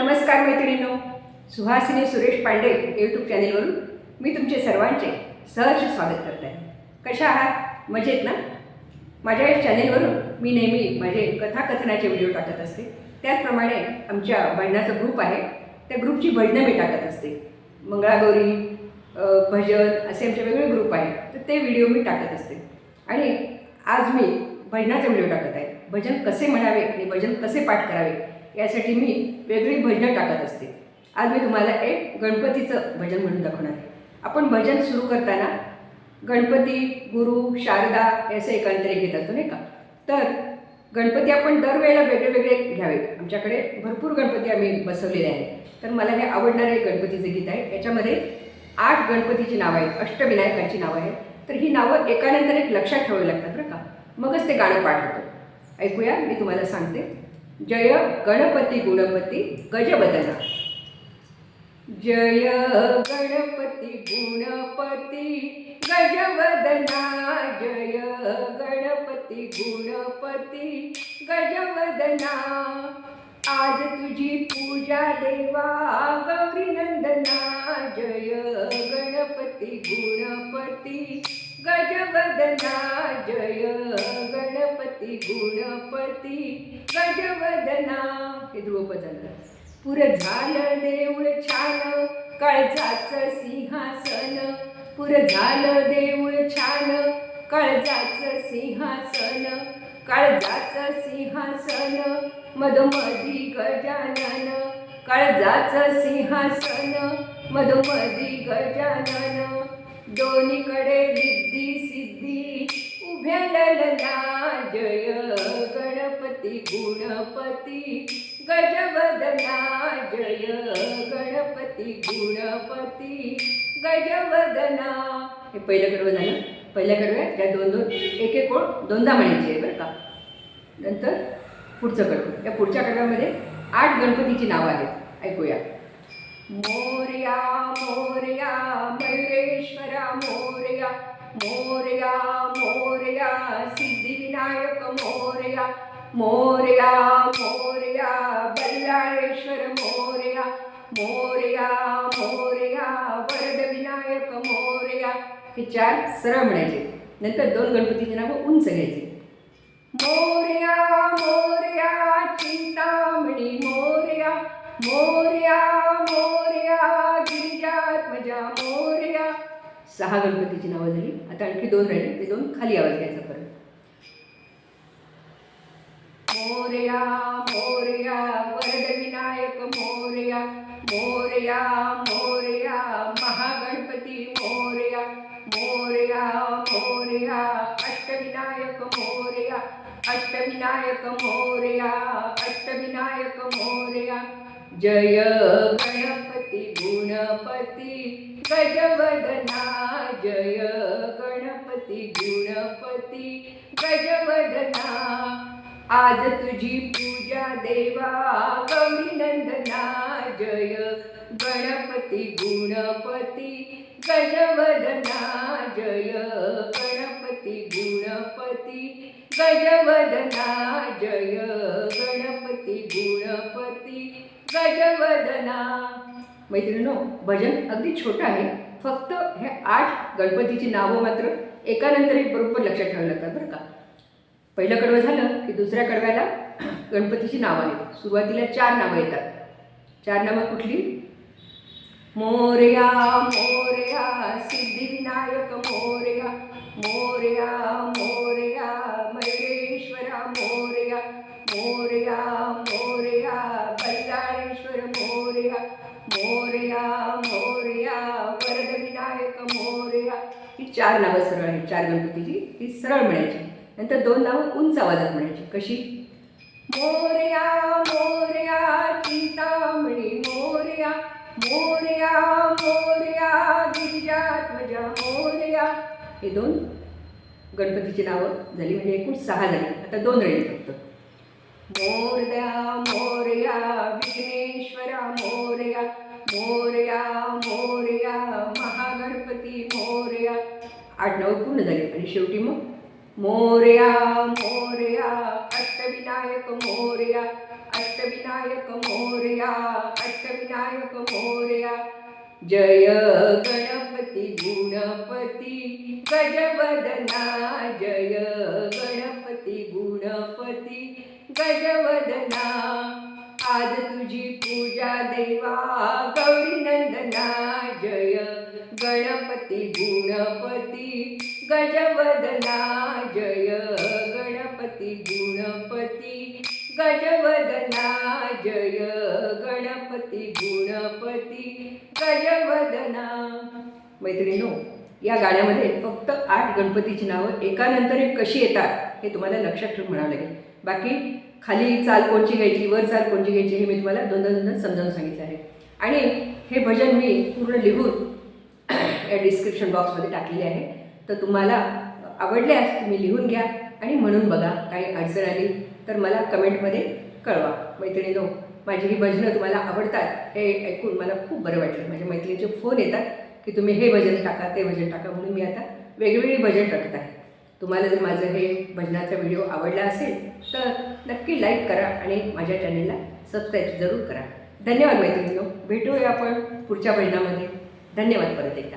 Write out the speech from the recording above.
नमस्कार मैत्रिणींनो सुहासिनी सुरेश पांडे यूट्यूब चॅनेलवरून मी तुमचे सर्वांचे सहर्ष स्वागत करत आहे. कशा आहात? मजेत ना? माझ्या या चॅनेलवरून मी नेहमी माझे कथाकथनाचे व्हिडिओ टाकत असते. त्याचप्रमाणे आमच्या भजनाचा ग्रुप आहे. त्या ग्रुपची भजनं मी टाकत असते. मंगळागौरी भजन असे आमचे वेगळे ग्रुप आहे. तर ते व्हिडिओ मी टाकत असते. आणि आज मी भजनाचा व्हिडिओ टाकत आहे. भजन कसे म्हणावे आणि भजन कसे पाठ करावे यासाठी मी वेगळी भजनं टाकत असते. आज मी तुम्हाला एक गणपतीचं भजन म्हणून दाखवणार आहे. आपण भजन सुरू करताना गणपती गुरु शारदा याचं एकांतरे घेत असतो नाही का? तर गणपती आपण दरवेळेला वेगळे वेगळे घ्यावे. आमच्याकडे भरपूर गणपती आम्ही बसवलेले आहेत. तर मला हे आवडणारे गणपतीचं गीत आहे. याच्यामध्ये आठ गणपतीची नावं आहेत. अष्टविनायकांची नावं आहेत. तर ही नावं एकानंतर एक लक्षात ठेवावी लागतात बरं का? मगच ते गाणं पाठ होतं. ऐकूया मी तुम्हाला सांगते. जय गणपती गुणपती गजबदना जय गणपती गुणपती गजवदना. जय गणपती गुणपती गजवदना. आज तुझी पूजा देवा गौरी नंदना. जय गणपती गुणपती गजवदना. जय गणपती गुणपती गजवदना. हे ध्रुवपद झालं पुर झालं देऊळ छान काळजाचं सिंहासन. पुर झालं देऊळ छान काळजाचं सिंहासन. काळजाचं सिंहासन मधुमधी गजानन. काळजाचं सिंहासन मधुमधी गजानन. दोन्हीकडे रिद्धी सिद्धी. उभ्या जय गणपती गुणपती गजवदना जय गणपती गुणपती गजवदना. हे पहिलं कडवं झालं. पहिल्या कडव्या त्या दोन दोन एक एक ओळ दोनदा म्हणायची आहे बरं का. नंतर पुढचं कडवं. या पुढच्या कडव्यामध्ये आठ गणपतीची नावं आहेत. ऐकूया. मोरया मोरया मयुरेश्वरा मोरया. मोरया मोरया सिद्धिविनायक मोरया मोरया मोरया बल्लाळेश्वर मोरया मोरया मोरया वरदविनायक मोरया. हे चार सरळ म्हणायचे नंतर दोन गणपतीचे नावं उंच घ्यायचे. मोरया मोरया चिंतामणी मोरया मोरया मोरया गिरिजात्मजा मोर सहा गणपतीची नावं झाली. आता आणखी दोन राहिले. ते दोन खाली आवाज घ्यायचा परत. मोरया मोरया वरदविनायक मोरया मोरया मोरया महागणपती मोरया मोरया मोरया अष्टविनायक मोरया अष्टविनायक मोरया अष्टविनायक मोरया. जय गणपती गुणपती गजवदना जय गणपती गुणपती गजवदना आज तुझी पूजा देवा गौरी नंदना जय गणपती गुणपती गजवदना जय गणपती गुणपती गजवदना जय गणपती गुणपती गजवदना मैत्रिणीनो भजन अगदी छोटं आहे. फक्त हे आठ गणपतीची नावं मात्र एकानंतर एक बरोबर लक्षात ठेवावी लागतात बरं का? पहिलं कडवं झालं की दुसऱ्या कडव्याला गणपतीची नावं आहेत. सुरुवातीला चार नावं येतात. चार नावं कुठली? मोरया मोरया सिद्धिविनायक मोरया मोरया मोरया चार नावं सरळ आहेत चार गणपतीची ती सरळ म्हणायची. नंतर दोन नावं उंच आवाजात म्हणायची. कशी? मोरया मोरया चिंतामणी मोरया मोरया मोरया गिरिजात्मजा मोर्या. हे दोन गणपतीची नावं झाली म्हणजे एकूण सहा झाली. आता दोन राहिली फक्त. मोर्या मोरया विघ्नेश्वरा मोरया मोरया मोर्या मोरया. आठ नऊ पूर्ण झाले आणि शेवटी मग मोर्या मोरया अष्टविनायक मोर्या अष्टविनायक मोर्या अष्टविनायक मोर्या. जय गणपती गुणपती गजवदना जय गणपती गुणपती गजवदना. आज तुझी पूजा देवा गौरी नंदना गणपती गुणपती गजवदना जय गणपती गुणपती गजवदना जय गणपती गुणपती गजवदना. मैत्रिणीनो या गाण्यामध्ये फक्त आठ गणपतीची नावं एकानंतर एक कशी येतात हे तुम्हाला लक्षात ठेवून म्हणावं लागेल. बाकी खाली चाल कोणची घ्यायची वर चाल कोणची घ्यायची हे मी तुम्हाला दोन दोन समजावून सांगितलं आहे. आणि हे भजन मी पूर्ण लिहून डिस्क्रिप्शन बॉक्समध्ये टाकलेले आहे. तर तुम्हाला आवडल्यास तुम्ही लिहून घ्या आणि म्हणून बघा काही अडचण आली तर मला कमेंटमध्ये कळवा. मैत्रिणीनो माझी ही भजनं तुम्हाला आवडतात हे ऐकून मला खूप बरं वाटलं. माझ्या मैत्रिणीचे फोन येतात की तुम्ही हे भजन टाका ते भजन टाका म्हणून मी आता वेगवेगळी भजन टाकत आहे. तुम्हाला जर माझं हे भजनाचा व्हिडिओ आवडला असेल तर नक्की लाईक करा आणि माझ्या चॅनेलला सबस्क्राईब जरूर करा. धन्यवाद मैत्रिणीनो. भेटूया आपण पुढच्या भजनामध्ये. धन्यवाद परत एकदा.